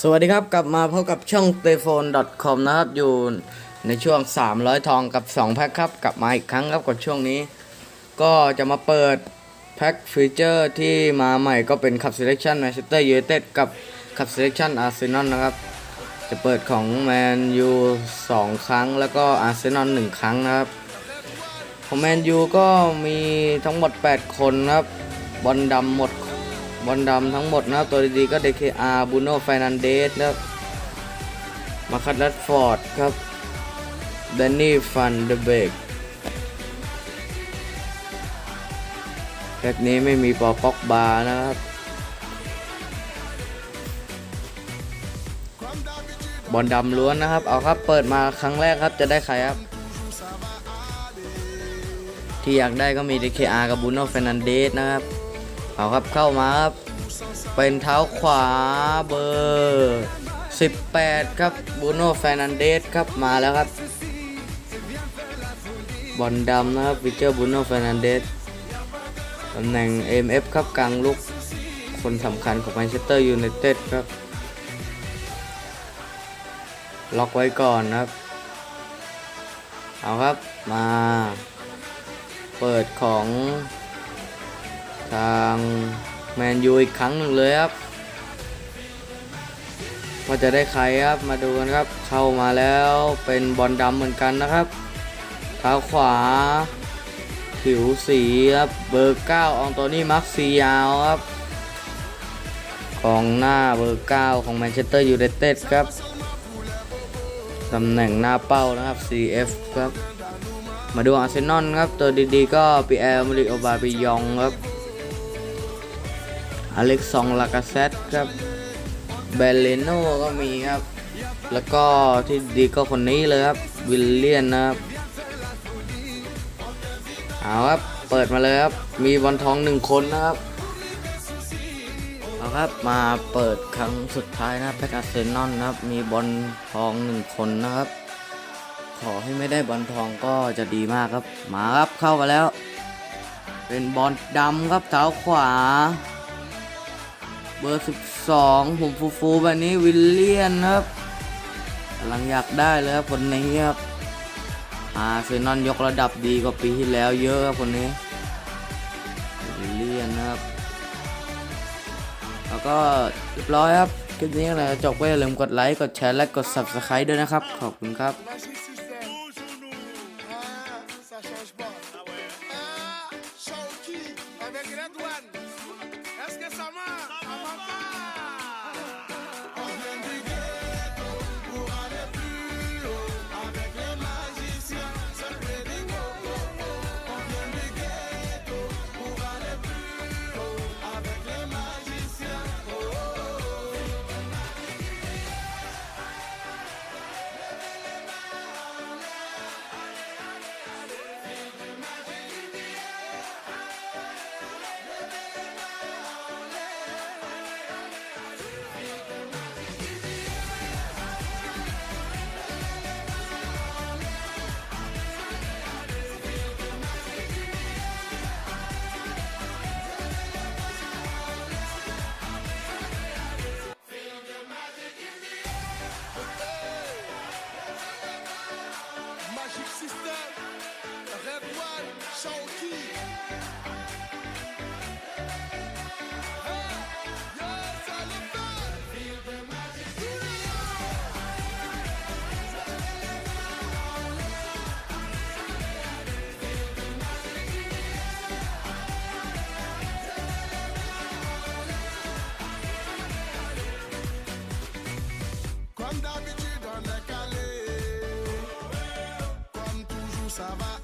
สวัสดีครับกลับมาพบกับช่อง t e p h o n e c o m นะครับอยู่ในช่วง 300 ทองกับ 2 แพ็คครับ กลับมาอีกครั้งครับกับช่วงนี้ ก็จะมาเปิด แพ็คฟีเจอร์ที่มาใหม่ก็เป็นขับ Selection Manchester United กับขับ Selection Arsenal นะครับ จะเปิดของ Man U 2ครั้งแล้วก็ Arsenal 1 ครั้งนะครับ ของ Man U ก็มีทั้งหมด 8 คนนะครับบอลดำหมด บอลดำทั้งหมดนะครับตัวดีๆก็ DKR บูโน่ไฟนันเดสนะครับมาคัตลัดฟอร์ดครับแดนนี่ฟันเดเบกแพ็กนี้ไม่มีปอป็อกบาร์นะครับ บอลดำล้วนนะครับ เอาครับเปิดมาครั้งแรกครับจะได้ใครครับ ที่อยากได้ก็มี DKR กับบูโน่เฟรนันเดสนะครับ เอาครับเข้ามาครับ เป็นเท้าขวาเบอร์18 ครับบูโน่แฟนันเดสครับมาแล้วครับ บอลดำนะครับวิเจอร์บูโน่แฟนันเดสตำแหน่ง MF ครับกลางลุกคนสำคัญของแมนเชสเตอร์ยูไนเต็ดครับ ล็อกไว้ก่อนครับ เอาครับมา เปิดของ ทางแมนยูอีกครั้งหนึ่งเลยครับว่าจะได้ใครครับมาดูกันครับเข้ามาแล้วเป็นบอลดำเหมือนกันนะครับเท้าขวา ผิวสีครับเบอร์9อองโตนี่มักซียาวครับกองหน้าเบอร์9ของแมนเชสเตอร์ยูไนเต็ดครับตำแหน่งหน้าเป้านะครับ CF ครับ มาดูอาร์เซนอลครับ ตัวดีๆก็ปีแอลมาริโอบาบิยองครับ อเล็กซองลากาเซตครับเบลเลโนก็มีครับ แล้วก็ที่ดีก็คนนี้เลยครับ วิลเลียนนะครับเอาครับ เปิดมาเลยครับ มีบอลทองหนึ่งคนนะครับเอาครับมาเปิดครั้งสุดท้ายนะแพ็กอาร์เซนอลนะครับ มีบอลทองหนึ่งคนนะครับ ขอให้ไม่ได้บอลทองก็จะดีมากครับ มาครับเข้ามาแล้ว เป็นบอลดำครับเท้าขวา เบอร์ 12 ผมฟูฟูแบบนี้วิลเลียนครับกำลังอยากได้เลยครับคนนี้ครับอาเซนอลยกระดับดีกว่าปีที่แล้วเยอะครับคนนี้วิลเลียนครับ แล้วก็เรียบร้อยครับคลิปนี้อะไรจบก็อย่าลืมกดไลค์ กดแชร์ และกด Subscribe ด้วยนะครับ ขอบคุณครับ Chip Sister, Redouane, Shaoki. Comme d'habitude, on est танцевать